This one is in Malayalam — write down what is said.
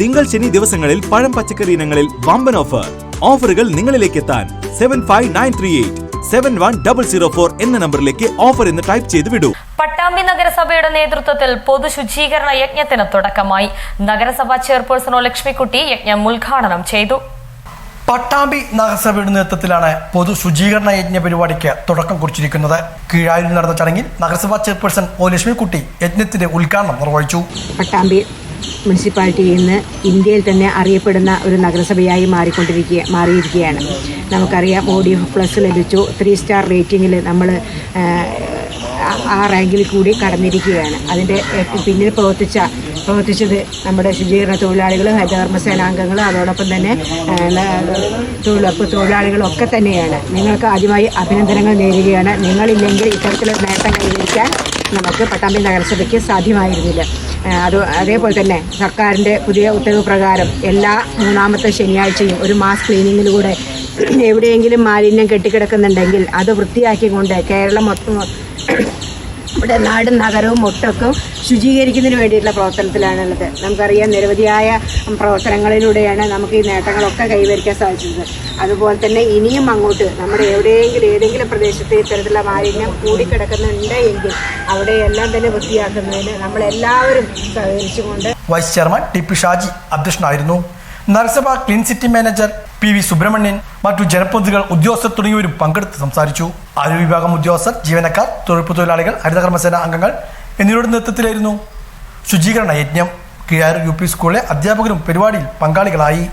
തിങ്കൾ ശനി ദിവസങ്ങളിൽ പഴം പച്ചക്കറി ഇനങ്ങളിൽ വമ്പൻ ഓഫർ ഓഫറുകൾ നിങ്ങളിലേക്ക് എത്താൻ seven five nine three eight seven one double zero four എന്ന നമ്പറിലേക്ക് ഓഫർ എന്ന് ടൈപ്പ് ചെയ്ത് വിടൂ. പട്ടാമ്പി നഗരസഭയുടെ നേതൃത്വത്തിൽ പൊതു ശുചീകരണ യജ്ഞത്തിന് തുടക്കമായി. നഗരസഭാ ചെയർപേഴ്സൺ ലക്ഷ്മിക്കുട്ടി യജ്ഞം ഉദ്ഘാടനം ചെയ്തു. പട്ടാമ്പി നഗരസഭയുടെ നേതൃത്വത്തിലാണ് പൊതു ശുചീകരണ യജ്ഞ പരിപാടിക്ക് തുടക്കം കുറിച്ചിരിക്കുന്നത്. കീഴായിൽ നടന്ന ചടങ്ങിൽ നഗരസഭാ ചെയർപേഴ്സൺ ഒ ലക്ഷ്മിക്കുട്ടി യജ്ഞത്തിന്റെ ഉദ്ഘാടനം നിർവഹിച്ചു. പട്ടാമ്പി മുനിസിപ്പാലിറ്റി ഇന്ന് ഇന്ത്യയിൽ തന്നെ അറിയപ്പെടുന്ന ഒരു നഗരസഭയായി മാറിക്കൊണ്ടിരിക്കുക മാറിയിരിക്കുകയാണ്. നമുക്കറിയാം മോഡി പ്ലസ് ലഭിച്ചു. ത്രീ സ്റ്റാർ റേറ്റിങ്ങിൽ നമ്മൾ ആ റാങ്കിൽ കൂടി കടന്നിരിക്കുകയാണ്. അതിന്റെ പിന്നിൽ പ്രവർത്തിച്ച പ്രവർത്തിച്ചത് നമ്മുടെ ശുചീകരണ തൊഴിലാളികൾ ഹരിതകർമ്മസേനാംഗങ്ങൾ അതോടൊപ്പം തന്നെ തൊഴിലുറപ്പ് തൊഴിലാളികളും തൊഴിലാളികളൊക്കെ തന്നെയാണ്. നിങ്ങൾക്ക് ആദ്യമായി അഭിനന്ദനങ്ങൾ നേരുകയാണ്. നിങ്ങളില്ലെങ്കിൽ ഇത്തരത്തിലുള്ള നേട്ടം കൈവരിക്കാൻ നമുക്ക് പട്ടാമ്പി നഗരസഭയ്ക്ക് സാധ്യമായിരുന്നില്ല. അത് അതേപോലെ തന്നെ സർക്കാരിന്റെ പുതിയ ഉത്തരവ് പ്രകാരം എല്ലാ മൂന്നാമത്തെ ശനിയാഴ്ചയും ഒരു മാസ് ക്ലീനിങ്ങിലൂടെ എവിടെയെങ്കിലും മാലിന്യം കെട്ടിക്കിടക്കുന്നുണ്ടെങ്കിൽ അത് വൃത്തിയാക്കിക്കൊണ്ട് കേരളം മൊത്തം ഇവിടെ നാടും നഗരവും ഒട്ടൊക്കെ ശുചീകരിക്കുന്നതിന് വേണ്ടിയിട്ടുള്ള പ്രവർത്തനത്തിലാണുള്ളത്. നമുക്കറിയാം നിരവധിയായ പ്രവർത്തനങ്ങളിലൂടെയാണ് നമുക്ക് ഈ നേട്ടങ്ങളൊക്കെ കൈവരിക്കാൻ സാധിച്ചത്. അതുപോലെ തന്നെ ഇനിയും അങ്ങോട്ട് നമ്മുടെ എവിടെയെങ്കിലും ഏതെങ്കിലും പ്രദേശത്ത് ഇത്തരത്തിലുള്ള മാലിന്യം കൂടിക്കിടക്കുന്നുണ്ട് എങ്കിൽ അവിടെയെല്ലാം തന്നെ വൃത്തിയാക്കുന്നതിന് നമ്മളെല്ലാവരും സഹകരിച്ചുകൊണ്ട് vice chairman T P Shaji അധ്യക്ഷനായിരുന്നു. നഗരസഭ clean city manager P V Subrahmanyan മറ്റു ജനപ്രതിനിധികൾ ഉദ്യോഗസ്ഥർ തുടങ്ങിയവരും പങ്കെടുത്ത് സംസാരിച്ചു. ആരോഗ്യ വിഭാഗം ഉദ്യോഗസ്ഥർ ജീവനക്കാർ തൊഴിലുറപ്പ് തൊഴിലാളികൾ ഹരിതകർമ്മസേന അംഗങ്ങൾ എന്നിവരുടെ നേതൃത്വത്തിലായിരുന്നു ശുചീകരണ യജ്ഞം. കിഴാർ യു പി സ്കൂളിലെ അധ്യാപകരും പരിപാടിയിൽ പങ്കാളികളായി.